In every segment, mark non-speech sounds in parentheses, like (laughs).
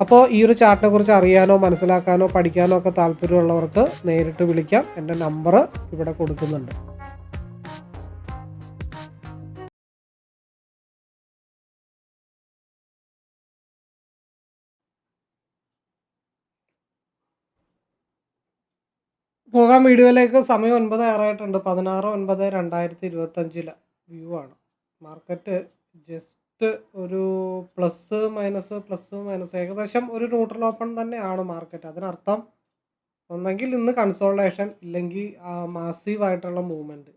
അപ്പോൾ ഈ ഒരു ചാർട്ടിനെ കുറിച്ച് അറിയാനോ മനസ്സിലാക്കാനോ പഠിക്കാനോ ഒക്കെ താല്പര്യമുള്ളവർക്ക് നേരിട്ട് വിളിക്കാം. എന്റെ നമ്പർ ഇവിടെ കൊടുക്കുന്നുണ്ട്. പോകാം. വീഡിയോയിലേക്ക് സമയം ഒൻപത് ആറായിട്ടുണ്ട്. പതിനാറ് ഒൻപത് രണ്ടായിരത്തി ഇരുപത്തഞ്ചിലെ. വ്യൂ ആണ്. മാർക്കറ്റ് ജസ്റ്റ് ഒരു പ്ലസ് മൈനസ് പ്ലസ് മൈനസ് ഏകദേശം ഒരു ന്യൂട്രൽ ഓപ്പൺ തന്നെയാണ് മാർക്കറ്റ് അതിനർത്ഥം ഒന്നെങ്കിൽ ഇന്ന് കൺസോൾട്ടേഷൻ ഇല്ലെങ്കിൽ മാസീവ് ആയിട്ടുള്ള മൂവ്മെന്റ്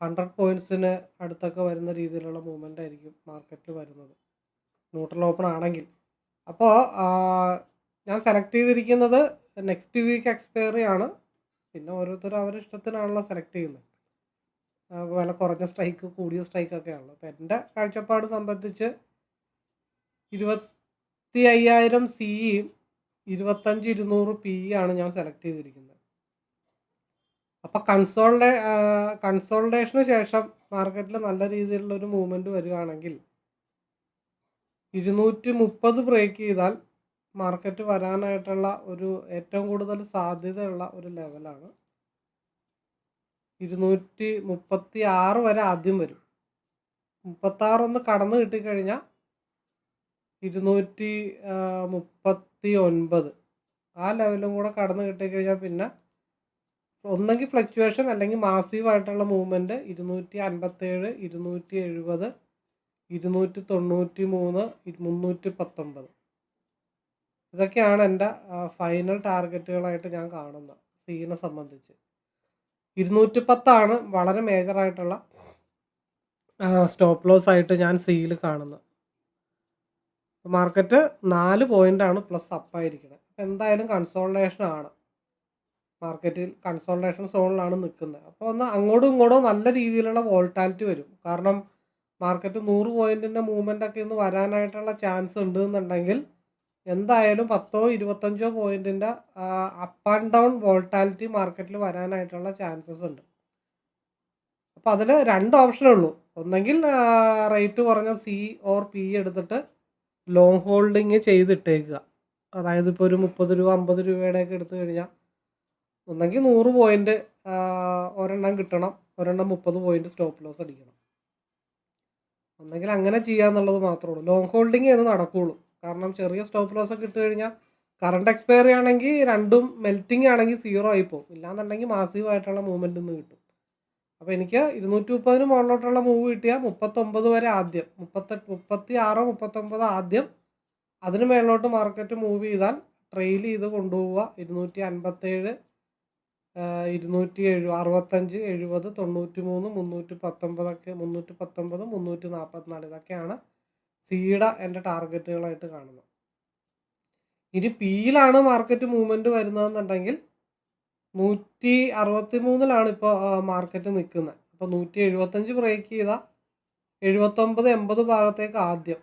ഹൺഡ്രഡ് പോയിന്റ്സിന് അടുത്തൊക്കെ വരുന്ന രീതിയിലുള്ള മൂവ്മെന്റ് ആയിരിക്കും മാർക്കറ്റിൽ വരുന്നത്. ന്യൂട്രൽ ഓപ്പൺ ആണെങ്കിൽ. അപ്പോൾ ഞാൻ സെലക്ട് ചെയ്തിരിക്കുന്നത് നെക്സ്റ്റ് വീക്ക് എക്സ്പയറി ആണ്. പിന്നെ ഓരോരുത്തരും അവരുടെ ഇഷ്ടത്തിനാണല്ലോ സെലക്ട് ചെയ്യുന്നത്. വില കുറഞ്ഞ സ്ട്രൈക്ക് കൂടിയ സ്ട്രൈക്കൊക്കെ ആണല്ലോ. അപ്പോൾ എന്റെ കാഴ്ചപ്പാട് സംബന്ധിച്ച് ഇരുപത്തി അയ്യായിരം സിയും ഇരുപത്തഞ്ച് ഇരുന്നൂറ് പി ആണ് ഞാൻ സെലക്ട് ചെയ്തിരിക്കുന്നത്. അപ്പോൾ കൺസോൾഡേ കൺസോൾട്ടേഷന് ശേഷം മാർക്കറ്റിൽ നല്ല രീതിയിലുള്ള ഒരു മൂവ്മെന്റ് വരികയാണെങ്കിൽ ഇരുന്നൂറ്റി മുപ്പത് ബ്രേക്ക് ചെയ്താൽ മാർക്കറ്റ് വരാനായിട്ടുള്ള ഒരു ഏറ്റവും കൂടുതൽ സാധ്യതയുള്ള ഒരു ലെവലാണ് ഇരുന്നൂറ്റി മുപ്പത്തി ആറ് വരെ ആദ്യം വരും. മുപ്പത്താറ് ഒന്ന് കടന്ന് കിട്ടിക്കഴിഞ്ഞാൽ ഇരുന്നൂറ്റി മുപ്പത്തി ഒൻപത് ആ ലെവലും കൂടെ കടന്ന് കിട്ടിക്കഴിഞ്ഞാൽ പിന്നെ ഒന്നെങ്കിൽ ഫ്ലക്ച്വേഷൻ അല്ലെങ്കിൽ മാസീവായിട്ടുള്ള മൂവ്മെന്റ് ഇരുന്നൂറ്റി അൻപത്തേഴ് ഇരുന്നൂറ്റി എഴുപത് ഇരുന്നൂറ്റി തൊണ്ണൂറ്റി മൂന്ന് മുന്നൂറ്റി പത്തൊമ്പത് ഇതൊക്കെയാണ് എന്റെ ഫൈനൽ ടാർഗറ്റുകളായിട്ട് ഞാൻ കാണുന്നത്. സീനെ സംബന്ധിച്ച്. ഇരുന്നൂറ്റി പത്താണ് വളരെ മേജറായിട്ടുള്ള സ്റ്റോപ്പ് ലോസ് ആയിട്ട് ഞാൻ സിയിൽ കാണുന്നത്. മാർക്കറ്റ് നാല് പോയിന്റാണ് പ്ലസ് അപ്പായിരിക്കുന്നത് എന്തായാലും കൺസോൾട്ടേഷൻ ആണ്. മാർക്കറ്റിൽ കൺസോൾട്ടേഷൻ സോണിലാണ് നിൽക്കുന്നത്. അപ്പോൾ ഒന്ന് അങ്ങോട്ടും ഇങ്ങോട്ടും നല്ല രീതിയിലുള്ള വോൾട്ടാലിറ്റി വരും. കാരണം മാർക്കറ്റ് നൂറ് പോയിന്റിന്റെ മൂവ്മെന്റ് ഒക്കെ ഇന്ന് വരാനായിട്ടുള്ള ചാൻസ് ഉണ്ട് എന്നുണ്ടെങ്കിൽ എന്തായാലും പത്തോ ഇരുപത്തഞ്ചോ പോയിന്റിന്റെ അപ്പ് ആൻഡ് ഡൗൺ വോൾട്ടാലിറ്റി മാർക്കറ്റിൽ വരാനായിട്ടുള്ള ചാൻസസ് ഉണ്ട്. അപ്പോൾ അതിൽ രണ്ട് ഓപ്ഷനേ ഉള്ളൂ. ഒന്നെങ്കിൽ റേറ്റ് കുറഞ്ഞ സി ഓർ പി എടുത്തിട്ട് ലോങ് ഹോൾഡിങ് ചെയ്തിട്ടേക്കുക. അതായത് ഇപ്പോൾ ഒരു മുപ്പത് രൂപ അമ്പത് രൂപയുടെയൊക്കെ എടുത്തു കഴിഞ്ഞാൽ ഒന്നെങ്കിൽ നൂറ് പോയിന്റ് ഒരെണ്ണം കിട്ടണം. ഒരെണ്ണം മുപ്പത് പോയിന്റ് സ്റ്റോപ്പ് ലോസ് അടിക്കണം. ഒന്നെങ്കിൽ അങ്ങനെ ചെയ്യാന്നുള്ളത് മാത്രമേ ഉള്ളൂ. ലോങ് ഹോൾഡിങ് എന്ന് നടക്കുകയുള്ളൂ കാരണം ചെറിയ സ്റ്റോപ്പ് ലോസ് ഒക്കെ ഇട്ട് കഴിഞ്ഞാൽ കറണ്ട് എക്സ്പയറി ആണെങ്കിൽ രണ്ടും മെൽറ്റിംഗ് ആണെങ്കിൽ സീറോ ആയി പോകും. ഇല്ലാന്നുണ്ടെങ്കിൽ മാസീവ് ആയിട്ടുള്ള മൂവ്മെന്റ് നിന്ന് കിട്ടും. അപ്പോൾ എനിക്ക് ഇരുന്നൂറ്റി മുപ്പതിന് മുകളിലോട്ടുള്ള മൂവ് കിട്ടിയാൽ മുപ്പത്തൊമ്പത് വരെ ആദ്യം. മുപ്പത്തെട്ട് മുപ്പത്തി ആറോ മുപ്പത്തൊമ്പത് ആദ്യം അതിന് മേളിലോട്ട് മാർക്കറ്റ് മൂവ് ചെയ്താൽ ട്രെയിൽ ചെയ്ത് കൊണ്ടുപോവുക. ഇരുന്നൂറ്റി അൻപത്തേഴ് ഇരുന്നൂറ്റി എഴു അറുപത്തഞ്ച് എഴുപത് തൊണ്ണൂറ്റി മൂന്ന് മുന്നൂറ്റി പത്തൊമ്പതൊക്കെ മുന്നൂറ്റി പത്തൊമ്പത് മുന്നൂറ്റി നാൽപ്പത്തിനാല് ഇതൊക്കെയാണ് സിയുടെ എന്റെ ടാർഗറ്റുകളായിട്ട് കാണുന്നു. ഇനി പിയിലാണ് മാർക്കറ്റ് മൂവ്മെന്റ് വരുന്നതെന്നുണ്ടെങ്കിൽ നൂറ്റി അറുപത്തി മൂന്നിലാണ് ഇപ്പോൾ മാർക്കറ്റ് നിൽക്കുന്നത്. അപ്പോൾ നൂറ്റി എഴുപത്തഞ്ച് ബ്രേക്ക് ചെയ്താൽ എഴുപത്തൊമ്പത് എൺപത് ഭാഗത്തേക്ക് ആദ്യം.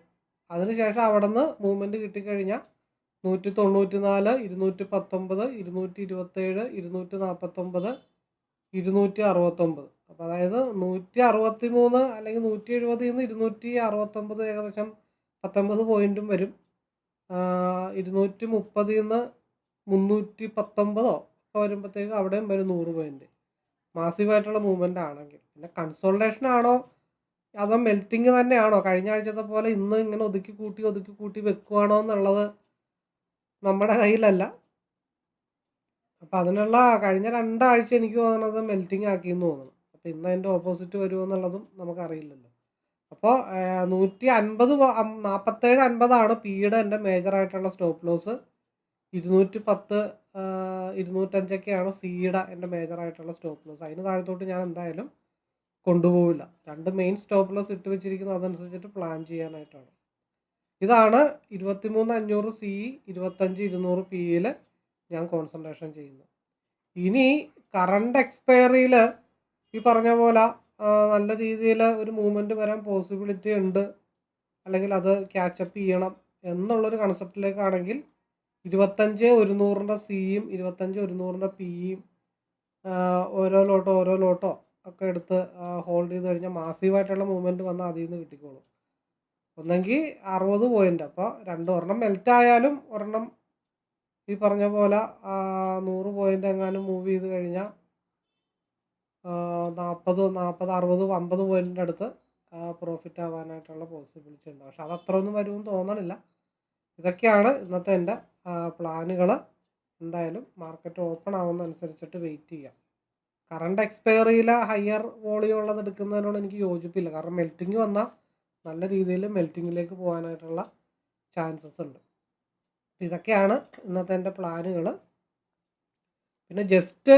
അതിനുശേഷം അവിടെ നിന്ന് മൂവ്മെന്റ് കിട്ടിക്കഴിഞ്ഞാൽ നൂറ്റി തൊണ്ണൂറ്റി നാല് ഇരുന്നൂറ്റി പത്തൊമ്പത് ഇരുന്നൂറ്റി ഇരുപത്തേഴ് ഇരുന്നൂറ്റി നാൽപ്പത്തൊമ്പത് ഇരുന്നൂറ്റി അറുപത്തൊമ്പത് അപ്പോൾ അതായത് നൂറ്റി അറുപത്തി മൂന്ന് അല്ലെങ്കിൽ നൂറ്റി എഴുപതിൽ നിന്ന് ഇരുന്നൂറ്റി അറുപത്തൊമ്പത് ഏകദേശം പത്തൊമ്പത് പോയിന്റും വരും. ഇരുന്നൂറ്റി മുപ്പതിൽ നിന്ന് മുന്നൂറ്റി പത്തൊമ്പതോ ഒക്കെ വരുമ്പോഴത്തേക്ക് അവിടെയും വരും നൂറ് പോയിന്റ്. മാസീവായിട്ടുള്ള മൂവ്മെന്റ് ആണെങ്കിൽ. പിന്നെ കൺസോൾട്ടേഷൻ ആണോ? അതോ മെൽറ്റിങ് തന്നെയാണോ? കഴിഞ്ഞ ആഴ്ചത്തെ പോലെ ഇന്ന് ഇങ്ങനെ ഒതുക്കി കൂട്ടി ഒതുക്കി കൂട്ടി വെക്കുവാണോ എന്നുള്ളത് നമ്മുടെ കയ്യിലല്ല. അപ്പം അതിനുള്ള കഴിഞ്ഞ രണ്ടാഴ്ച എനിക്ക് തോന്നുന്നത് മെൽറ്റിംഗ് ആക്കിയെന്ന് തോന്നുന്നു. അപ്പോൾ ഇന്ന് അതിന്റെ ഓപ്പോസിറ്റ് വരുമോ എന്നുള്ളതും നമുക്കറിയില്ലല്ലോ. അപ്പോൾ നൂറ്റി അൻപത് നാൽപ്പത്തേഴ് അൻപതാണ് പിയുടെ എന്റെ മേജറായിട്ടുള്ള സ്റ്റോപ്പ് ലോസ് ഇരുന്നൂറ്റി പത്ത് ഇരുന്നൂറ്റഞ്ചൊക്കെയാണ് സിയുടെ എന്റെ മേജറായിട്ടുള്ള സ്റ്റോപ്പ് ലോസ് അതിന് താഴത്തോട്ട് ഞാൻ എന്തായാലും കൊണ്ടുപോവില്ല. രണ്ട് മെയിൻ സ്റ്റോപ്പ് ലോസ് ഇട്ട് വെച്ചിരിക്കുന്നത് അതനുസരിച്ചിട്ട് പ്ലാൻ ചെയ്യാനായിട്ടാണ്. ഇതാണ് ഇരുപത്തിമൂന്ന് അഞ്ഞൂറ് സി ഇരുപത്തഞ്ച് ഇരുന്നൂറ് പിയിൽ ഞാൻ കോൺസെൻട്രേഷൻ ചെയ്യുന്നു ഇനി കറണ്ട് എക്സ്പയറിയിൽ ഈ പറഞ്ഞ പോലെ നല്ല രീതിയിൽ ഒരു മൂവ്മെന്റ് വരാൻ പോസിബിലിറ്റി ഉണ്ട്. അല്ലെങ്കിൽ അത് ക്യാച്ചപ്പ് ചെയ്യണം എന്നുള്ളൊരു കൺസെപ്റ്റിലേക്കാണെങ്കിൽ ഇരുപത്തഞ്ച് ഒരുന്നൂറിന്റെ സിയും ഇരുപത്തഞ്ച് ഒരുന്നൂറിന്റെ പിയും ഓരോ ലോട്ടോ ഓരോ ലോട്ടോ ഒക്കെ എടുത്ത് ഹോൾഡ് ചെയ്ത് കഴിഞ്ഞാൽ മാസീവായിട്ടുള്ള മൂവ്മെന്റ് വന്നാൽ അതിൽ നിന്ന് കിട്ടിക്കോളും. ഒന്നെങ്കിൽ അറുപത് പോയിന്റ് അപ്പോൾ രണ്ട് ഒരെണ്ണം മെൽറ്റ് ആയാലും ഒരെണ്ണം ഈ പറഞ്ഞ പോലെ നൂറ് പോയിന്റ് എങ്ങാനും മൂവ് ചെയ്ത് കഴിഞ്ഞാൽ നാൽപ്പത് നാൽപ്പത് അറുപത് അമ്പത് പോയിന്റിന്റെ അടുത്ത് പ്രോഫിറ്റ് ആവാനായിട്ടുള്ള പോസിബിലിറ്റി ഉണ്ട്. പക്ഷെ അത് അത്ര ഒന്നും വരുമെന്ന് തോന്നണില്ല. ഇതൊക്കെയാണ് ഇന്നത്തെ എന്റെ പ്ലാനുകൾ എന്തായാലും മാർക്കറ്റ് ഓപ്പൺ ആവുന്ന അനുസരിച്ചിട്ട് വെയിറ്റ് ചെയ്യാം കറണ്ട് എക്സ്പയറിയില ഹയർ വോളിയം ഉള്ളത് എടുക്കുന്നതിനോട് എനിക്ക് യോജിപ്പില്ല. കാരണം മെൽറ്റിംഗ് വന്നാൽ നല്ല രീതിയിൽ മെൽറ്റിങ്ങിലേക്ക് പോകാനായിട്ടുള്ള ചാൻസസ് ഉണ്ട്. ഇതൊക്കെയാണ് ഇന്നത്തെ എന്റെ പ്ലാനുകൾ പിന്നെ ജസ്റ്റ്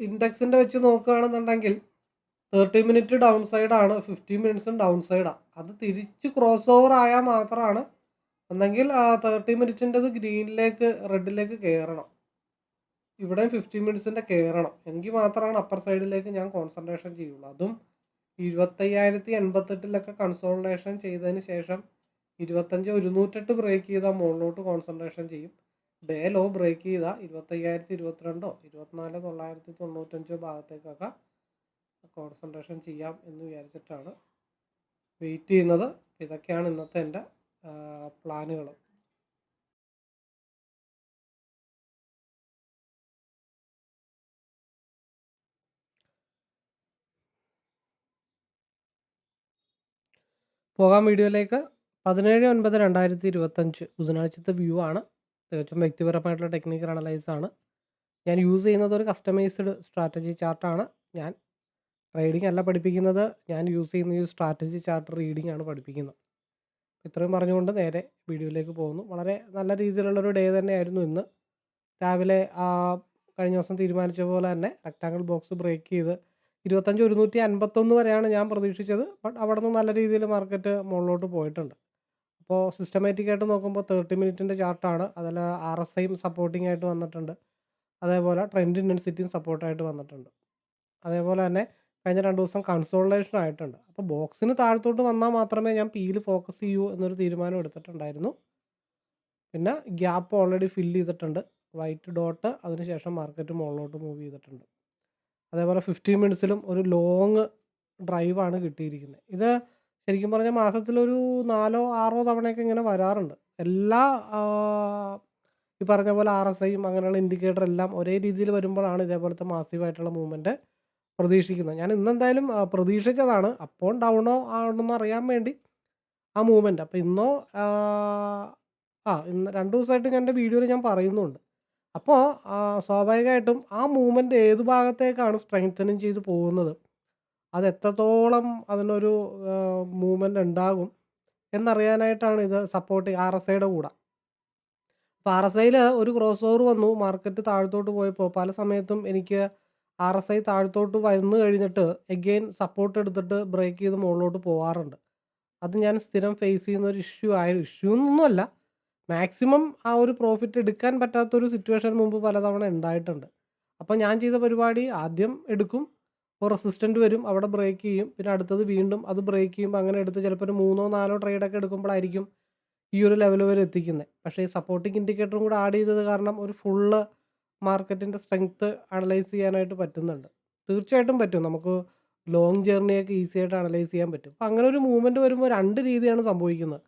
ഇൻഡെക്സിന്റെ വെച്ച് നോക്കുകയാണെന്നുണ്ടെങ്കിൽ തേർട്ടി മിനിറ്റ് ഡൗൺ സൈഡാണ് ഫിഫ്റ്റി മിനിറ്റ്സും ഡൗൺ സൈഡാണ് അത് തിരിച്ച് ക്രോസ് ഓവർ ആയാൽ മാത്രമാണ് ഒന്നെങ്കിൽ തേർട്ടി മിനിറ്റിന്റെത് ഗ്രീനിലേക്ക് റെഡിലേക്ക് കയറണം. ഇവിടെയും ഫിഫ്റ്റി മിനിറ്റ്സിന്റെ കയറണം. എങ്കിൽ മാത്രമാണ് അപ്പർ സൈഡിലേക്ക് ഞാൻ കോൺസെൻട്രേഷൻ ചെയ്യുള്ളൂ. അതും ഇരുപത്തയ്യായിരത്തി എൺപത്തെട്ടിലൊക്കെ കൺസോൾട്ടേഷൻ ചെയ്തതിന് ശേഷം ഇരുപത്തഞ്ച് ഒരുന്നൂറ്റെട്ട് ബ്രേക്ക് ചെയ്താൽ മുകളിലോട്ട് കോൺസെൻട്രേഷൻ ചെയ്യും. ഡേ ലോ ബ്രേക്ക് ചെയ്ത ഇരുപത്തയ്യായിരത്തി ഇരുപത്തിരണ്ടോ ഇരുപത്തിനാല് തൊള്ളായിരത്തി തൊണ്ണൂറ്റഞ്ചോ ഭാഗത്തേക്കൊക്കെ. കോൺസെൻട്രേഷൻ ചെയ്യാം എന്ന് വിചാരിച്ചിട്ടാണ് വെയിറ്റ് ചെയ്യുന്നത്. ഇതൊക്കെയാണ് ഇന്നത്തെ എന്റെ പ്ലാനുകൾ. പോകാം വീഡിയോയിലേക്ക്. പതിനേഴ് ഒൻപത് രണ്ടായിരത്തി ഇരുപത്തഞ്ച് ബുധനാഴ്ചത്തെ വ്യൂ ആണ്. തികച്ചും വ്യക്തിപരമായിട്ടുള്ള ടെക്നിക്കൽ അനലൈസ് ആണ്. ഞാൻ യൂസ് ചെയ്യുന്നത് ഒരു കസ്റ്റമൈസ്ഡ് സ്ട്രാറ്റജി ചാർട്ടാണ് ഞാൻ ട്രേഡിംഗ് അല്ല പഠിപ്പിക്കുന്നത്. ഞാൻ യൂസ് ചെയ്യുന്ന ഈ സ്ട്രാറ്റജി ചാർട്ട് റീഡിംഗ് ആണ് പഠിപ്പിക്കുന്നത്. ഇത്രയും പറഞ്ഞുകൊണ്ട് നേരെ വീഡിയോയിലേക്ക് പോകുന്നു. വളരെ നല്ല രീതിയിലുള്ളൊരു ഡേ തന്നെയായിരുന്നു ഇന്ന്. രാവിലെ കഴിഞ്ഞ ദിവസം തീരുമാനിച്ച പോലെ തന്നെ റെക്റ്റാങ്കിൾ ബോക്സ് ബ്രേക്ക് ചെയ്ത് ഇരുപത്തഞ്ച് ഒരുന്നൂറ്റി അൻപത്തൊന്ന് വരെയാണ് ഞാൻ പ്രതീക്ഷിച്ചത്. ബട്ട് അവിടെ നിന്ന് നല്ല രീതിയിൽ മാർക്കറ്റ് മുകളിലോട്ട് പോയിട്ടുണ്ട്. അപ്പോൾ സിസ്റ്റമാറ്റിക് ആയിട്ട് നോക്കുമ്പോൾ തേർട്ടി മിനിറ്റിന്റെ ചാർട്ടാണ് അതിൽ ആർ എസ് ഐയും സപ്പോർട്ടിംഗ് ആയിട്ട് വന്നിട്ടുണ്ട്. അതേപോലെ ട്രെൻഡ് ഇന്റൻസിറ്റിയും സപ്പോർട്ടായിട്ട് വന്നിട്ടുണ്ട്. അതേപോലെ തന്നെ കഴിഞ്ഞ രണ്ട് ദിവസം കൺസോൾട്ടേഷൻ ആയിട്ടുണ്ട്. അപ്പോൾ ബോക്സിന് താഴത്തോട്ട് വന്നാൽ മാത്രമേ ഞാൻ പിയിൽ ഫോക്കസ് ചെയ്യൂ എന്നൊരു തീരുമാനം എടുത്തിട്ടുണ്ടായിരുന്നു. പിന്നെ ഗ്യാപ്പ് ഓൾറെഡി ഫില്ല് ചെയ്തിട്ടുണ്ട്. വൈറ്റ് ഡോട്ട് അതിനുശേഷം മാർക്കറ്റ് മുകളിലോട്ട് മൂവ് ചെയ്തിട്ടുണ്ട്. അതേപോലെ ഫിഫ്റ്റീൻ മിനിറ്റ്സിലും ഒരു ലോങ് ഡ്രൈവാണ് കിട്ടിയിരിക്കുന്നത്. ഇത് ശരിക്കും പറഞ്ഞാൽ മാസത്തിലൊരു നാലോ ആറോ തവണയൊക്കെ ഇങ്ങനെ വരാറുണ്ട്. എല്ലാ ഈ പറഞ്ഞ പോലെ ആർ എസ് ഐയും അങ്ങനെയുള്ള ഇൻഡിക്കേറ്റർ എല്ലാം ഒരേ രീതിയിൽ വരുമ്പോഴാണ് ഇതേപോലത്തെ മാസീവായിട്ടുള്ള മൂവ്മെന്റ് പ്രതീക്ഷിക്കുന്നത്. ഞാൻ ഇന്നെന്തായാലും പ്രതീക്ഷിച്ചതാണ്. അപ്പോൾ ഡൗണോ ആണെന്ന് അറിയാൻ വേണ്ടി ആ മൂവ്മെന്റ് അപ്പോൾ ഇന്നോ ആ ഇന്ന് രണ്ട് ദിവസമായിട്ട് ഞാൻ എന്റെ വീഡിയോയിൽ ഞാൻ പറയുന്നുണ്ട്. അപ്പോൾ സ്വാഭാവികമായിട്ടും ആ മൂവ്മെന്റ് ഏത് ഭാഗത്തേക്കാണ് സ്ട്രെങ്തനിങ് ചെയ്ത് പോകുന്നത്? അത് എത്രത്തോളം അതിനൊരു മൂവ്മെന്റ് ഉണ്ടാകും എന്നറിയാനായിട്ടാണ് ഇത് സപ്പോർട്ട് ആർ എസ് ഐയുടെ കൂടെ. അപ്പോൾ ആർ എസ് ഐയിൽ ഒരു ക്രോസ് ഓവർ വന്നു മാർക്കറ്റ് താഴത്തോട്ട് പോയപ്പോൾ പല സമയത്തും എനിക്ക് ആർ എസ് ഐ താഴത്തോട്ട് വന്നു കഴിഞ്ഞിട്ട് എഗെയിൻ സപ്പോർട്ട് എടുത്തിട്ട് ബ്രേക്ക് ചെയ്ത് മുകളിലോട്ട് പോകാറുണ്ട് അത് ഞാൻ സ്ഥിരം ഫേസ് ചെയ്യുന്ന ഒരു ഇഷ്യൂ ആയ ഇഷ്യൂ എന്നൊന്നുമല്ല. മാക്സിമം ആ ഒരു പ്രോഫിറ്റ് എടുക്കാൻ പറ്റാത്തൊരു സിറ്റുവേഷൻ മുമ്പ് പലതവണ ഉണ്ടായിട്ടുണ്ട്. അപ്പോൾ ഞാൻ ചെയ്ത പരിപാടി ആദ്യം എടുക്കും ഒരു റെസിസ്റ്റന്റ് വരും അവിടെ ബ്രേക്ക് ചെയ്യും പിന്നെ അടുത്തത് വീണ്ടും അത് ബ്രേക്ക് ചെയ്യുമ്പോൾ അങ്ങനെ എടുത്ത് ചിലപ്പോൾ ഒരു മൂന്നോ നാലോ ട്രേഡൊക്കെ എടുക്കുമ്പോഴായിരിക്കും ഈ ഒരു ലെവൽ വരെ എത്തിക്കുന്നത്. പക്ഷേ ഈ സപ്പോർട്ടിങ് ഇൻഡിക്കേറ്ററും കൂടെ ആഡ് ചെയ്തത് കാരണം ഒരു ഫുള്ള് മാർക്കറ്റിന്റെ സ്ട്രെങ്ത്ത് അനലൈസ് ചെയ്യാനായിട്ട് പറ്റുന്നുണ്ട്. തീർച്ചയായിട്ടും പറ്റും. നമുക്ക് ലോങ് ജേർണിയൊക്കെ ഈസി ആയിട്ട് അനലൈസ് ചെയ്യാൻ പറ്റും. അപ്പോൾ അങ്ങനെ ഒരു മൂവ്മെന്റ് വരുമ്പോൾ രണ്ട് രീതിയാണ് സംഭവിക്കുന്നത്.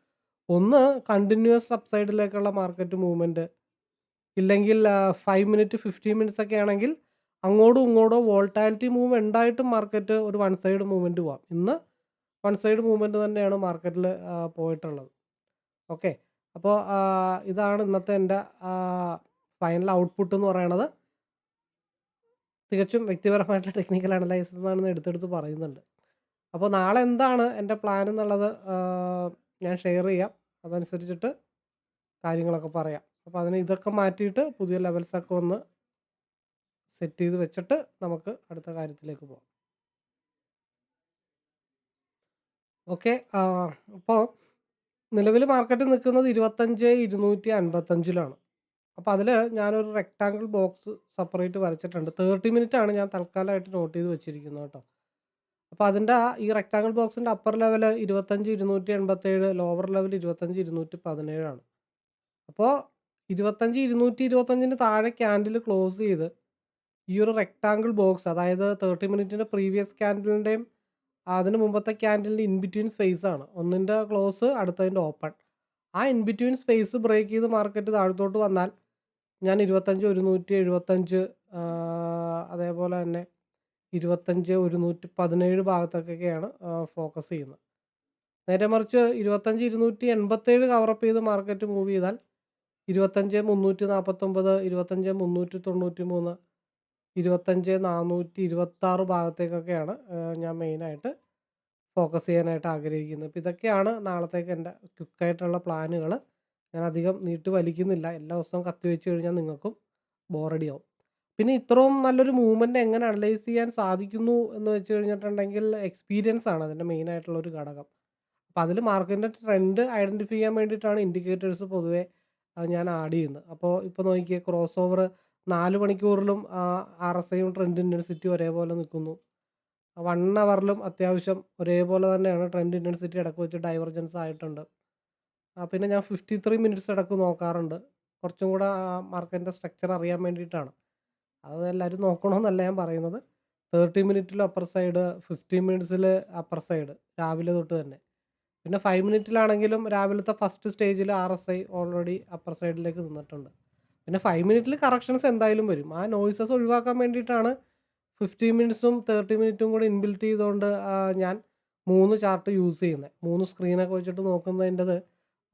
ഒന്ന് കണ്ടിന്യൂസ് സബ്സൈഡിലേക്കുള്ള മാർക്കറ്റ് മൂവ്മെന്റ് ഇല്ലെങ്കിൽ ഫൈവ് മിനിറ്റ് ഫിഫ്റ്റീൻ മിനിറ്റ്സ് ഒക്കെ ആണെങ്കിൽ അങ്ങോട്ടും ഇങ്ങോട്ടോ വോൾട്ടാലിറ്റി മൂവ് ഉണ്ടായിട്ടും മാർക്കറ്റ് ഒരു വൺ സൈഡ് മൂവ്മെന്റ് പോവാം ഇന്ന് വൺ സൈഡ് മൂവ്മെന്റ് തന്നെയാണ് മാർക്കറ്റിൽ പോയിട്ടുള്ളത് ഓക്കെ അപ്പോൾ ഇതാണ് ഇന്നത്തെ എന്റെ ഫൈനൽ ഔട്ട്പുട്ട് എന്ന് പറയണത് തികച്ചും വ്യക്തിപരമായിട്ടുള്ള ടെക്നിക്കൽ അനലൈസിസ് എന്നാണെന്ന് എടുത്തെടുത്ത് പറയുന്നുണ്ട്. അപ്പോൾ നാളെ എന്താണ് എന്റെ പ്ലാൻ എന്നുള്ളത് ഞാൻ ഷെയർ ചെയ്യാം. അതനുസരിച്ചിട്ട് കാര്യങ്ങളൊക്കെ പറയാം. അപ്പോൾ അതിന് ഇതൊക്കെ മാറ്റിയിട്ട് പുതിയ ലെവൽസൊക്കെ ഒന്ന് സെറ്റ് ചെയ്ത് വെച്ചിട്ട് നമുക്ക് അടുത്ത കാര്യത്തിലേക്ക് പോകാം ഓക്കെ. അപ്പോൾ നിലവിൽ മാർക്കറ്റ് നിൽക്കുന്നത് ഇരുപത്തഞ്ച് ഇരുന്നൂറ്റി അൻപത്തഞ്ചിലാണ് അപ്പോൾ അതിൽ ഞാനൊരു റെക്റ്റാങ്കിൾ ബോക്സ് സെപ്പറേറ്റ് വരച്ചിട്ടുണ്ട്. തേർട്ടി മിനിറ്റ് ആണ് ഞാൻ തൽക്കാലമായിട്ട് നോട്ട് ചെയ്ത് വെച്ചിരിക്കുന്നത് കേട്ടോ. അപ്പോൾ അതിന്റെ ആ ഈ റെക്റ്റാങ്കിൾ ബോക്സിന്റെ അപ്പർ ലെവൽ 25,287 ലോവർ ലെവൽ 25,217 അപ്പോൾ 25,225ന് താഴെ ക്യാൻഡിൽ ക്ലോസ് ചെയ്ത് ഈ ഒരു റെക്ടാങ്കിൾ ബോക്സ് അതായത് 30 മിനിറ്റിന്റെ പ്രീവിയസ് ക്യാൻഡിലിന്റെയും അതിന് മുമ്പത്തെ ക്യാൻഡിലിന്റെ ഇൻ ബിറ്റ്വീൻ സ്പേസ് ആണ്. ഒന്നിന്റെ ക്ലോസ് അടുത്തതിന്റെ ഓപ്പൺ. ആ ഇൻ ബിറ്റ്വീൻ സ്പേസ് ബ്രേക്ക് ചെയ്ത് മാർക്കറ്റ് താഴത്തോട്ട് വന്നാൽ ഞാൻ ഇരുപത്തഞ്ച് ഒരുന്നൂറ്റി എഴുപത്തഞ്ച് അതേപോലെ തന്നെ 25,117 ഭാഗത്തൊക്കെയാണ് ആഹ്, ഫോക്കസ് ചെയ്യുന്നത്. നേരെ മറിച്ച് 25,287 കവറപ്പ് ചെയ്ത് മാർക്കറ്റ് മൂവ് ചെയ്താൽ 25,349, 25,393, 25,426 ഭാഗത്തേക്കൊക്കെയാണ് ഞാൻ മെയിനായിട്ട് ഫോക്കസ് ചെയ്യാനായിട്ട് ആഗ്രഹിക്കുന്നത്. അപ്പോൾ ഇതൊക്കെയാണ് നാളത്തേക്ക് എന്റെ ക്വിക്കായിട്ടുള്ള പ്ലാനുകൾ. ഞാൻ അധികം നീട്ട് വലിക്കുന്നില്ല. എല്ലാ ദിവസവും കത്തി വെച്ച് കഴിഞ്ഞാൽ നിങ്ങൾക്കും ബോറടിയാവും. പിന്നെ ഇത്രയും നല്ലൊരു മൂവ്മെന്റ് എങ്ങനെ അനലൈസ് ചെയ്യാൻ സാധിക്കുന്നു എന്ന് വെച്ച് കഴിഞ്ഞിട്ടുണ്ടെങ്കിൽ എക്സ്പീരിയൻസ് ആണ് അതിന്റെ മെയിനായിട്ടുള്ള ഒരു ഘടകം. അപ്പോൾ അതിൽ മാർക്കറ്റിന്റെ ട്രെൻഡ് ഐഡന്റിഫൈ ചെയ്യാൻ വേണ്ടിയിട്ടാണ് ഇൻഡിക്കേറ്റേഴ്സ് പൊതുവേ ഞാൻ ആഡ് ചെയ്യുന്നത്. അപ്പോൾ ഇപ്പോൾ നോക്കിയേ ക്രോസ് ഓവർ 4 മണിക്കൂറിലും ആർ എസ് ഐയും ട്രെൻഡ് ഇന്റൻസിറ്റിയും ഒരേപോലെ നിൽക്കുന്നു. വൺ അവറിലും അത്യാവശ്യം ഒരേപോലെ തന്നെയാണ് ട്രെൻഡ് ഇന്റൻസിറ്റി ഇടയ്ക്ക് വെച്ച് ഡൈവർജൻസ് ആയിട്ടുണ്ട്. പിന്നെ ഞാൻ 53 മിനിറ്റ്സ് ഇടയ്ക്ക് നോക്കാറുണ്ട്. കുറച്ചും കൂടെ മാർക്കറ്റിന്റെ സ്ട്രക്ചർ അറിയാൻ വേണ്ടിയിട്ടാണ്. അത് എല്ലാവരും നോക്കണമെന്നല്ല ഞാൻ പറയുന്നത്. 30 മിനിറ്റിൽ അപ്പർ സൈഡ്, 15 മിനിറ്റ്സിൽ അപ്പർ സൈഡ് രാവിലെ തൊട്ട് തന്നെ. പിന്നെ ഫൈവ് മിനിറ്റിലാണെങ്കിലും രാവിലത്തെ ഫസ്റ്റ് സ്റ്റേജിൽ R S I already upper സൈഡിലേക്ക് നിന്നിട്ടുണ്ട്. പിന്നെ ഫൈവ് മിനിറ്റിൽ കറക്ഷൻസ് എന്തായാലും വരും. ആ നോയ്സസ് ഒഴിവാക്കാൻ വേണ്ടിയിട്ടാണ് 15 മിനിറ്റ്സും 30 മിനിറ്റും കൂടി ഇൻബിൽറ്റ് ചെയ്തുകൊണ്ട് ഞാൻ മൂന്ന് ചാർട്ട് യൂസ് ചെയ്യുന്നത്. മൂന്ന് സ്ക്രീനൊക്കെ വെച്ചിട്ട് നോക്കുന്നതിന്റെത്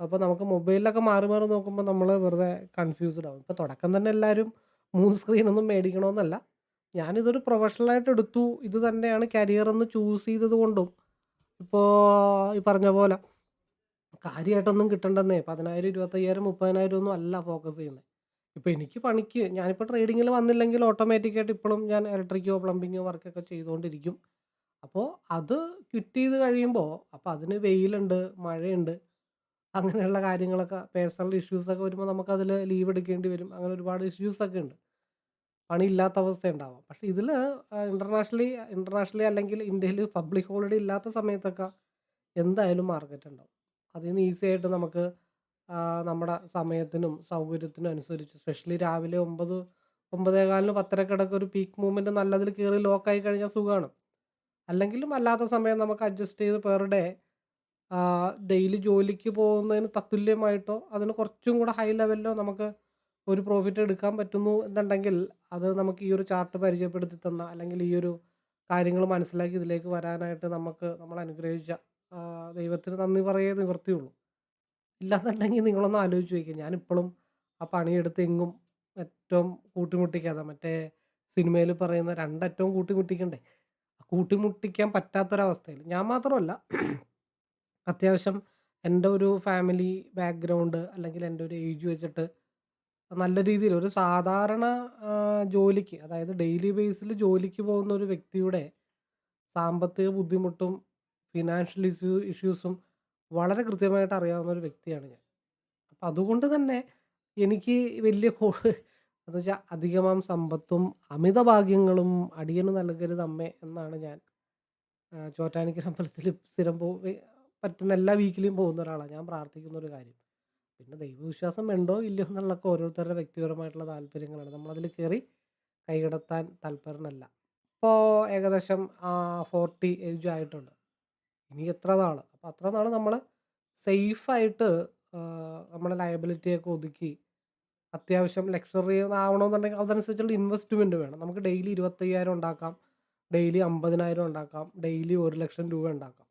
അപ്പോൾ നമുക്ക് മൊബൈലിലൊക്കെ മാറി മാറി നോക്കുമ്പോൾ നമ്മൾ വെറുതെ കൺഫ്യൂസ്ഡ് ആവും. ഇപ്പോൾ തുടക്കം തന്നെ എല്ലാവരും മൂന്ന് സ്ക്രീനൊന്നും മേടിക്കണമെന്നല്ല. ഞാനിതൊരു പ്രൊഫഷണലായിട്ട് എടുത്തു. ഇത് തന്നെയാണ് കരിയർ എന്ന് ചൂസ് ചെയ്തത് കൊണ്ടും ഇപ്പോൾ ഈ പറഞ്ഞ പോലെ കാര്യമായിട്ടൊന്നും കിട്ടണ്ടെന്നേ 10,000, 25,000, 30,000 ഒന്നും അല്ല ഫോക്കസ് ചെയ്യുന്നത്. ഇപ്പോൾ എനിക്ക് പണിക്ക് ഞാനിപ്പോൾ ട്രേഡിങ്ങിൽ വന്നില്ലെങ്കിൽ ഓട്ടോമാറ്റിക്കായിട്ട് ഇപ്പോഴും ഞാൻ ഇലക്ട്രിക്കോ പ്ലംബിങ്ങോ വർക്കൊക്കെ ചെയ്തുകൊണ്ടിരിക്കും. അപ്പോൾ അത് ക്വിറ്റ് ചെയ്ത് കഴിയുമ്പോൾ അപ്പോൾ അതിന് വെയിലുണ്ട്, മഴയുണ്ട്. അങ്ങനെയുള്ള കാര്യങ്ങളൊക്കെ പേഴ്സണൽ ഇഷ്യൂസൊക്കെ വരുമ്പോൾ നമുക്കതിൽ ലീവ് എടുക്കേണ്ടി വരും. അങ്ങനെ ഒരുപാട് ഇഷ്യൂസൊക്കെ ഉണ്ട്. പണിയില്ലാത്ത അവസ്ഥയുണ്ടാവാം. പക്ഷെ ഇതിൽ ആഹ്, ഇന്റർനാഷണലി ഇന്റർനാഷണലി അല്ലെങ്കിൽ ഇന്ത്യയിൽ പബ്ലിക് ഹോളിഡേ ഇല്ലാത്ത സമയത്തൊക്കെ എന്തായാലും മാർക്കറ്റ് ഉണ്ടാവും. അതിൽ നിന്ന് ഈസി ആയിട്ട് നമുക്ക് ആഹ്, നമ്മുടെ സമയത്തിനും സൗകര്യത്തിനും അനുസരിച്ച് സ്പെഷ്യലി രാവിലെ ഒമ്പത് ഒമ്പതേ കാലിന് പത്തരക്കിടക്ക് ഒരു പീക്ക് മൂവ്മെന്റ് നല്ലതിൽ കയറി ലോക്കായി കഴിഞ്ഞാൽ സുഖമാണ്. അല്ലെങ്കിലും അല്ലാത്ത സമയം നമുക്ക് അഡ്ജസ്റ്റ് ചെയ്ത് പെർ ഡേ ഡെയിലി ജോലിക്ക് പോകുന്നതിന് തത്തുല്യമായിട്ടോ അതിന് കുറച്ചും കൂടെ ഹൈ ലെവലിലോ നമുക്ക് ഒരു പ്രോഫിറ്റ് എടുക്കാൻ പറ്റുന്നു എന്നുണ്ടെങ്കിൽ അത് നമുക്ക് ഈ ഒരു ചാർട്ട് പരിചയപ്പെടുത്തി തന്ന അല്ലെങ്കിൽ ഈ ഒരു കാര്യങ്ങൾ മനസ്സിലാക്കി ഇതിലേക്ക് വരാനായിട്ട് നമുക്ക് നമ്മൾ അനുഗ്രഹിച്ച ദൈവത്തിന് നന്ദി പറയേ നിവൃത്തിയുള്ളൂ. ഇല്ലാന്നുണ്ടെങ്കിൽ നിങ്ങളൊന്ന് ആലോചിച്ച് നോക്കിക്കേ. ഞാനിപ്പോഴും ആ പണിയെടുത്ത് എങ്ങും ഏറ്റവും കൂട്ടിമുട്ടിക്കാതെ മറ്റേ സിനിമയിൽ പറയുന്ന രണ്ടറ്റവും കൂട്ടിമുട്ടിക്കണ്ടേ. കൂട്ടിമുട്ടിക്കാൻ പറ്റാത്തൊരവസ്ഥയിൽ ഞാൻ മാത്രമല്ല അത്യാവശ്യം എന്റെ ഒരു ഫാമിലി ബാക്ക്ഗ്രൗണ്ട് അല്ലെങ്കിൽ എന്റെ ഒരു ഏജ് വെച്ചിട്ട് നല്ല രീതിയിൽ ഒരു സാധാരണ ജോലിക്ക് അതായത് ഡെയിലി ബേസിൽ ജോലിക്ക് പോകുന്ന ഒരു വ്യക്തിയുടെ സാമ്പത്തിക ബുദ്ധിമുട്ടും ഫിനാൻഷ്യൽ ഇഷ്യൂ ഇഷ്യൂസും വളരെ കൃത്യമായിട്ട് അറിയാവുന്ന ഒരു വ്യക്തിയാണ് ഞാൻ. അപ്പം അതുകൊണ്ട് തന്നെ എനിക്ക് വലിയ (laughs) എന്ന് വെച്ചാൽ അധികമാം സമ്പത്തും അമിത ഭാഗ്യങ്ങളും അടിയന് നൽകരുത് അമ്മേ എന്നാണ് ഞാൻ ആഹ്, അമ്പലത്തിൽ സ്ഥിരം പോ പറ്റുന്ന എല്ലാ വീക്കിലും പോകുന്ന ഒരാളാണ്. ഞാൻ പ്രാർത്ഥിക്കുന്ന ഒരു കാര്യം. പിന്നെ ദൈവവിശ്വാസം ഉണ്ടോ ഇല്ലയോ എന്നുള്ളതൊക്കെ ഓരോരുത്തരുടെ വ്യക്തിപരമായിട്ടുള്ള താല്പര്യങ്ങളാണ്. നമ്മളതിൽ കയറി കൈകടത്താൻ താല്പര്യമല്ല ഇപ്പോൾ ഏകദേശം ആഹ്, 40 ഏജ് ആയിട്ടുണ്ട്. ഇനി എത്ര നാൾ? അപ്പോൾ അത്ര നാൾ നമ്മൾ സേഫായിട്ട് നമ്മുടെ ലയബിലിറ്റിയൊക്കെ ഒതുക്കി അത്യാവശ്യം ലക്ഷറി ആവണമെന്നുണ്ടെങ്കിൽ അതനുസരിച്ചുള്ള ഇൻവെസ്റ്റ്മെന്റ് വേണം. നമുക്ക് ഡെയിലി 25,000 ഉണ്ടാക്കാം. ഡെയിലി 50,000 ഉണ്ടാക്കാം. ഡെയിലി ഒരു ലക്ഷം രൂപ ഉണ്ടാക്കാം.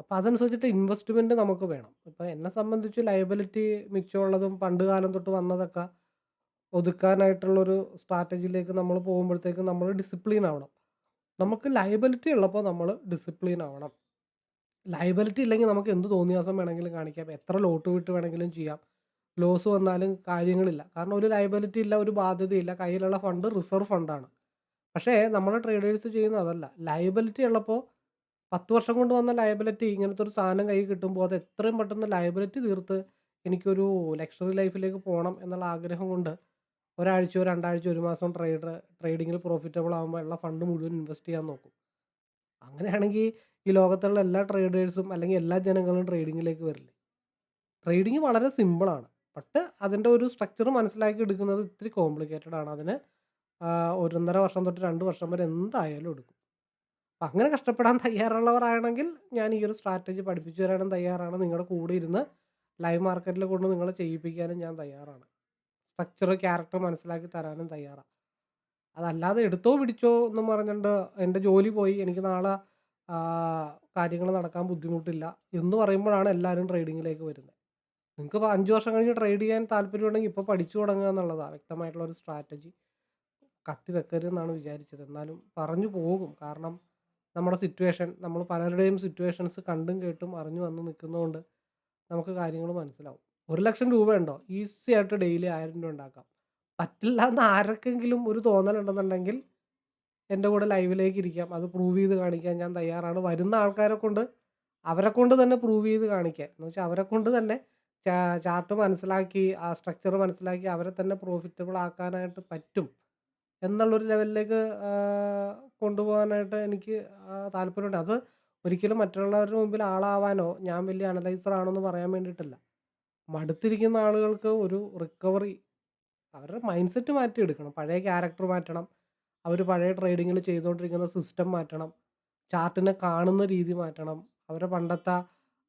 അപ്പോൾ അതനുസരിച്ചിട്ട് ഇൻവെസ്റ്റ്മെന്റ് നമുക്ക് വേണം. ഇപ്പോൾ എന്നെ സംബന്ധിച്ച് ലയബിലിറ്റി മിച്ചമുള്ളതും പണ്ട് കാലം തൊട്ട് വന്നതൊക്കെ ഒതുക്കാനായിട്ടുള്ളൊരു സ്ട്രാറ്റജിയിലേക്ക് നമ്മൾ പോകുമ്പോഴത്തേക്കും നമ്മൾ ഡിസിപ്ലിൻ ആവണം. നമുക്ക് ലയബിലിറ്റി ഉള്ളപ്പോൾ നമ്മൾ ഡിസിപ്ലിൻ ആവണം. ലയബിലിറ്റി ഇല്ലെങ്കിൽ നമുക്ക് എന്ത് തോന്നിയാസം വേണമെങ്കിലും കാണിക്കാം. എത്ര ലോട്ട് വിട്ട് വേണമെങ്കിലും ചെയ്യാം. ലോസ് വന്നാലും കാര്യങ്ങളില്ല. കാരണം ഒരു ലയബിലിറ്റി ഇല്ല, ഒരു ബാധ്യതയില്ല. കയ്യിലുള്ള ഫണ്ട് റിസർവ് ഫണ്ടാണ്. പക്ഷേ നമ്മുടെ ട്രേഡേഴ്സ് ചെയ്യുന്നത് അതല്ല. ലയബിലിറ്റി ഉള്ളപ്പോൾ 10 വർഷം കൊണ്ട് വന്ന ലയബിലിറ്റി ഇങ്ങനത്തെ ഒരു സാധനം കൈ കിട്ടുമ്പോൾ അത് എത്രയും പെട്ടെന്ന് ലയബിലിറ്റി തീർത്ത് എനിക്കൊരു ലക്ഷറി ലൈഫിലേക്ക് പോകണം എന്നുള്ള ആഗ്രഹം കൊണ്ട് ഒരാഴ്ചയോ, രണ്ടാഴ്ചയോ, ഒരു മാസം ട്രേഡർ ട്രേഡിങ്ങിൽ പ്രോഫിറ്റബിൾ ആകുമ്പോൾ ഉള്ള ഫണ്ട് മുഴുവൻ ഇൻവെസ്റ്റ് ചെയ്യാൻ നോക്കും. അങ്ങനെയാണെങ്കിൽ ഈ ലോകത്തുള്ള എല്ലാ ട്രേഡേഴ്സും അല്ലെങ്കിൽ എല്ലാ ജനങ്ങളും ട്രേഡിങ്ങിലേക്ക് വരില്ല ട്രേഡിങ് വളരെ സിമ്പിളാണ്. ബട്ട് അതിന്റെ ഒരു സ്ട്രക്ചർ മനസ്സിലാക്കി എടുക്കുന്നത് ഇത്തിരി കോംപ്ലിക്കേറ്റഡ് ആണ്. അതിന് ഒരൊന്നര വർഷം തൊട്ട് രണ്ട് വർഷം വരെ എന്തായാലും എടുക്കും. അപ്പം അങ്ങനെ കഷ്ടപ്പെടാൻ തയ്യാറുള്ളവരാണെങ്കിൽ ഞാൻ ഈ ഒരു സ്ട്രാറ്റജി പഠിപ്പിച്ചു തരാനും തയ്യാറാണ്. നിങ്ങളുടെ കൂടെ ഇരുന്ന് ലൈവ് മാർക്കറ്റിൽ കൊണ്ട് നിങ്ങളെ ചെയ്യിപ്പിക്കാനും ഞാൻ തയ്യാറാണ്. സ്ട്രക്ചർ, ക്യാരക്ടർ മനസ്സിലാക്കി തരാനും തയ്യാറാണ് അതല്ലാതെ എടുത്തോ പിടിച്ചോ എന്നും പറഞ്ഞിട്ടുണ്ട് എന്റെ ജോലി പോയി എനിക്ക് നാളെ കാര്യങ്ങൾ നടക്കാൻ ബുദ്ധിമുട്ടില്ല എന്ന് പറയുമ്പോഴാണ് എല്ലാവരും ട്രേഡിങ്ങിലേക്ക് വരുന്നത്. നിങ്ങൾക്ക് ഇപ്പോൾ 5 വർഷം കഴിഞ്ഞ് ട്രേഡ് ചെയ്യാൻ താല്പര്യമുണ്ടെങ്കിൽ ഇപ്പോൾ പഠിച്ചു തുടങ്ങുക എന്നുള്ളതാണ് വ്യക്തമായിട്ടുള്ള ഒരു സ്ട്രാറ്റജി. കത്തി വെക്കരുതെന്നാണ് വിചാരിച്ചത്. എന്നാലും പറഞ്ഞു പോകും. കാരണം നമ്മുടെ സിറ്റുവേഷൻ നമ്മൾ പലരുടെയും സിറ്റുവേഷൻസ് കണ്ടും കേട്ടും അറിഞ്ഞു വന്ന് നിൽക്കുന്നതുകൊണ്ട് നമുക്ക് കാര്യങ്ങൾ മനസ്സിലാവും. ഒരു ലക്ഷം രൂപയുണ്ടോ? ഈസി ആയിട്ട് ഡെയിലി ആയിരം രൂപ ഉണ്ടാക്കാം. പറ്റില്ല എന്ന് ആർക്കെങ്കിലും ഒരു തോന്നലുണ്ടെന്നുണ്ടെങ്കിൽ എന്റെ കൂടെ ലൈവിലേക്ക് ഇരിക്കാം. അത് പ്രൂവ് ചെയ്ത് കാണിക്കാൻ ഞാൻ തയ്യാറാണ്. വരുന്ന ആൾക്കാരെ കൊണ്ട് അവരെ കൊണ്ട് തന്നെ പ്രൂവ് ചെയ്ത് കാണിക്കാൻ. എന്ന് വെച്ചാൽ അവരെ കൊണ്ട് തന്നെ ചാർട്ട് മനസ്സിലാക്കി ആ സ്ട്രക്ചർ മനസ്സിലാക്കി അവരെ തന്നെ പ്രോഫിറ്റബിൾ ആക്കാനായിട്ട് പറ്റും എന്നുള്ളൊരു ലെവലിലേക്ക് കൊണ്ടുപോകാനായിട്ട് എനിക്ക് താല്പര്യമുണ്ട്. അത് ഒരിക്കലും മറ്റുള്ളവരുടെ മുമ്പിൽ ആളാവാനോ ഞാൻ വലിയ അനലൈസർ ആണെന്ന് പറയാൻ വേണ്ടിയിട്ടല്ല. മടുത്തിരിക്കുന്ന ആളുകൾക്ക് ഒരു റിക്കവറി അവരുടെ മൈൻഡ് സെറ്റ് മാറ്റിയെടുക്കണം. പഴയ ക്യാരക്ടർ മാറ്റണം. അവർ പഴയ ട്രേഡിങ്ങിൽ ചെയ്തുകൊണ്ടിരിക്കുന്ന സിസ്റ്റം മാറ്റണം. ചാർട്ടിനെ കാണുന്ന രീതി മാറ്റണം. അവരെ പണ്ടത്തെ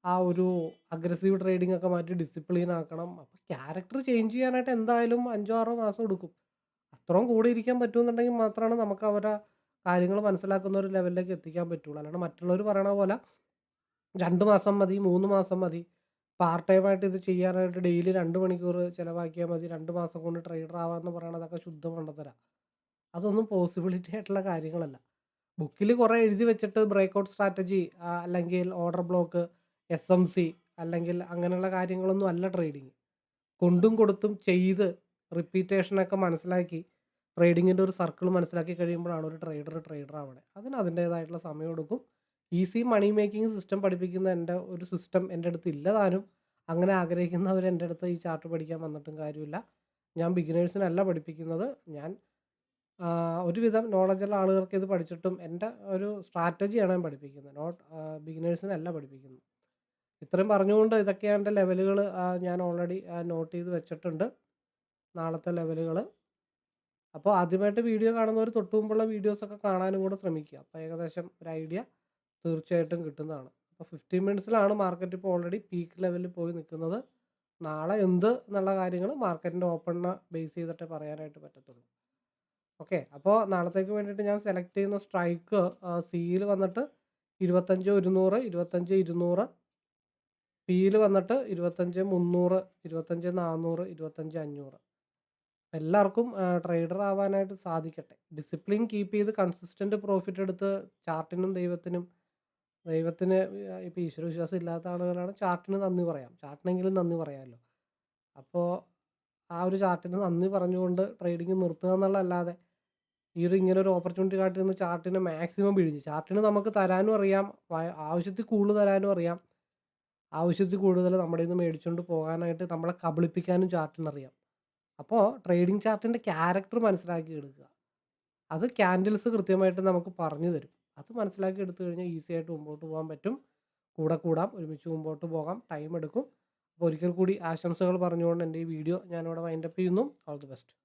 ആ ഒരു അഗ്രസീവ് ട്രേഡിംഗ് ഒക്കെ മാറ്റി ഡിസിപ്ലിൻ ആക്കണം. അപ്പോൾ ക്യാരക്ടർ ചേഞ്ച് ചെയ്യാനായിട്ട് എന്തായാലും 5 6 മാസം എടുക്കും. അത്രയും കൂടെ ഇരിക്കാൻ പറ്റുമെന്നുണ്ടെങ്കിൽ മാത്രമാണ് നമുക്ക് അവരെ കാര്യങ്ങൾ മനസ്സിലാക്കുന്ന ഒരു ലെവലിലേക്ക് എത്തിക്കാൻ പറ്റുള്ളൂ. അല്ലാണ്ട് മറ്റുള്ളവർ പറയണ പോലെ രണ്ട് മാസം മതി, മൂന്ന് മാസം മതി. പാർട്ട് ടൈമായിട്ട് ഇത് ചെയ്യാനായിട്ട് ഡെയിലി രണ്ട് മണിക്കൂർ ചിലവാക്കിയാൽ മതി. രണ്ട് മാസം കൊണ്ട് ട്രേഡർ ആവാമെന്ന് പറയണതൊക്കെ ശുദ്ധ മണ്ടത്തരാ. അതൊന്നും പോസിബിലിറ്റി ആയിട്ടുള്ള കാര്യങ്ങളല്ല. ബുക്കിൽ കുറേ എഴുതി വെച്ചിട്ട് ബ്രേക്ക്ഔട്ട് സ്ട്രാറ്റജി അല്ലെങ്കിൽ order block, S M C അല്ലെങ്കിൽ അങ്ങനെയുള്ള കാര്യങ്ങളൊന്നും അല്ല ട്രേഡിങ്. കൊണ്ടും കൊടുത്തും ചെയ്ത് റിപ്പീറ്റേഷനൊക്കെ മനസ്സിലാക്കി ട്രേഡിങ്ങിന്റെ ഒരു സർക്കിൾ മനസ്സിലാക്കി കഴിയുമ്പോഴാണ് ഒരു ട്രേഡർ ട്രേഡർ ആവണേ. അതിന് അതിന്റേതായിട്ടുള്ള സമയം എടുക്കും. ഈസി മണി മേക്കിംഗ് സിസ്റ്റം പഠിപ്പിക്കുന്ന എന്റെ ഒരു സിസ്റ്റം എന്റെ അടുത്ത് ഇല്ല താനും. അങ്ങനെ ആഗ്രഹിക്കുന്നവർ എന്റെ അടുത്ത് ഈ ചാർട്ട് പഠിക്കാൻ വന്നിട്ടും കാര്യമില്ല. ഞാൻ ബിഗിനേഴ്സിനല്ല പഠിപ്പിക്കുന്നത്. ഞാൻ ആഹ്, ഒരുവിധം നോളജുള്ള ആളുകൾക്ക് ഇത് പഠിച്ചിട്ടും എന്റെ ഒരു സ്ട്രാറ്റജിയാണ് ഞാൻ പഠിപ്പിക്കുന്നത്. നോട്ട് ആഹ്, ബിഗിനേഴ്സിനല്ല പഠിപ്പിക്കുന്നത്. ഇത്രയും പറഞ്ഞുകൊണ്ട് ഇതൊക്കെയാണ് എന്റെ ലെവലുകൾ ആഹ്, ഞാൻ ഓൾറെഡി നോട്ട് ചെയ്ത് വെച്ചിട്ടുണ്ട്. നാളത്തെ ലെവലുകൾ. അപ്പോൾ ആദ്യമായിട്ട് വീഡിയോ കാണുന്നവർ തൊട്ട് മുമ്പുള്ള വീഡിയോസൊക്കെ കാണാനും കൂടെ ശ്രമിക്കുക. അപ്പോൾ ഏകദേശം ഒരു ഐഡിയ തീർച്ചയായിട്ടും കിട്ടുന്നതാണ്. അപ്പോൾ 15 മിനിറ്റ്സിലാണ് മാർക്കറ്റ് ഇപ്പോൾ ഓൾറെഡി പീക്ക് ലെവലിൽ പോയി നിൽക്കുന്നത്. നാളെ എന്ത് എന്നുള്ള കാര്യങ്ങൾ മാർക്കറ്റിന്റെ ഓപ്പണിനെ ബേസ് ചെയ്തിട്ടേ പറയാനായിട്ട് പറ്റത്തുള്ളൂ. ഓക്കെ. അപ്പോൾ നാളത്തേക്ക് വേണ്ടിയിട്ട് ഞാൻ സെലക്ട് ചെയ്യുന്ന സ്ട്രൈക്ക് സിയിൽ വന്നിട്ട് 25 100, 25 200 പിയിൽ വന്നിട്ട് 25 300, 25 400, 25 500. എല്ലാവർക്കും ട്രേഡർ ആവാനായിട്ട് സാധിക്കട്ടെ. ഡിസിപ്ലിൻ കീപ്പ് ചെയ്ത് കൺസിസ്റ്റന്റ് പ്രോഫിറ്റ് എടുത്ത് ചാർട്ടിനും ദൈവത്തിനും ദൈവത്തിന് ഇപ്പോൾ ഈശ്വര വിശ്വാസം ഇല്ലാത്ത ആളുകളാണ് ചാർട്ടിന് നന്ദി പറയാം. ചാർട്ടിനെങ്കിലും നന്ദി പറയാമല്ലോ. അപ്പോൾ ആ ഒരു ചാർട്ടിന് നന്ദി പറഞ്ഞുകൊണ്ട് ട്രേഡിങ് നിർത്തുക എന്നുള്ളതല്ലാതെ ഈ ഒരു ഇങ്ങനെ ഒരു ഓപ്പർച്യൂണിറ്റി കാട്ടി നിന്ന് ചാർട്ടിനെ മാക്സിമം പിഴിഞ്ഞു ചാർട്ടിന് നമുക്ക് തരാനും അറിയാം. ആവശ്യത്തിൽ കൂടുതൽ തരാനും അറിയാം. ആവശ്യത്തിൽ കൂടുതൽ നമ്മുടെ നിന്ന് മേടിച്ചുകൊണ്ട് പോകാനായിട്ട് നമ്മളെ കബളിപ്പിക്കാനും ചാർട്ടിനറിയാം. അപ്പോൾ ട്രേഡിംഗ് ചാർട്ടിന്റെ ക്യാരക്ടർ മനസ്സിലാക്കി എടുക്കുക. അത് ക്യാൻഡിൽസ് കൃത്യമായിട്ട് നമുക്ക് പറഞ്ഞു തരും. അത് മനസ്സിലാക്കി എടുത്തു കഴിഞ്ഞാൽ ഈസി ആയിട്ട് മുമ്പോട്ട് പോകാൻ പറ്റും. കൂടെ കൂടാം. ഒരുമിച്ച് മുമ്പോട്ട് പോകാം. ടൈം എടുക്കും. അപ്പോൾ ഒരിക്കൽ കൂടി ആശംസകൾ പറഞ്ഞുകൊണ്ട് എന്റെ ഈ വീഡിയോ ഞാനിവിടെ വൈൻഡപ്പ് ചെയ്യുന്നു. All the best.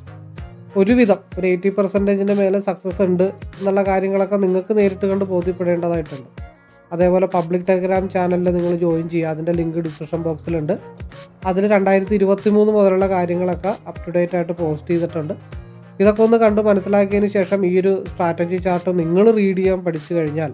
ഒരുവിധം ഒരു എയ്റ്റി പെർസെന്റേജിന്റെ മേലെ സക്സസ് ഉണ്ട് എന്നുള്ള കാര്യങ്ങളൊക്കെ നിങ്ങൾക്ക് നേരിട്ട് കണ്ട് ബോധ്യപ്പെടേണ്ടതായിട്ടുണ്ട്. അതേപോലെ പബ്ലിക് ടെലഗ്രാം ചാനലിൽ നിങ്ങൾ ജോയിൻ ചെയ്യുക. അതിന്റെ ലിങ്ക് ഡിസ്ക്രിപ്ഷൻ ബോക്സിലുണ്ട് അതിൽ രണ്ടായിരത്തി ഇരുപത്തി മൂന്ന് മുതലുള്ള കാര്യങ്ങളൊക്കെ അപ് ടു ഡേറ്റ് ആയിട്ട് പോസ്റ്റ് ചെയ്തിട്ടുണ്ട്. ഇതൊക്കെ ഒന്ന് കണ്ട് മനസ്സിലാക്കിയതിന് ശേഷം ഈ ഒരു സ്ട്രാറ്റജി ചാർട്ട് നിങ്ങൾ റീഡ് ചെയ്യാൻ പഠിച്ചു കഴിഞ്ഞാൽ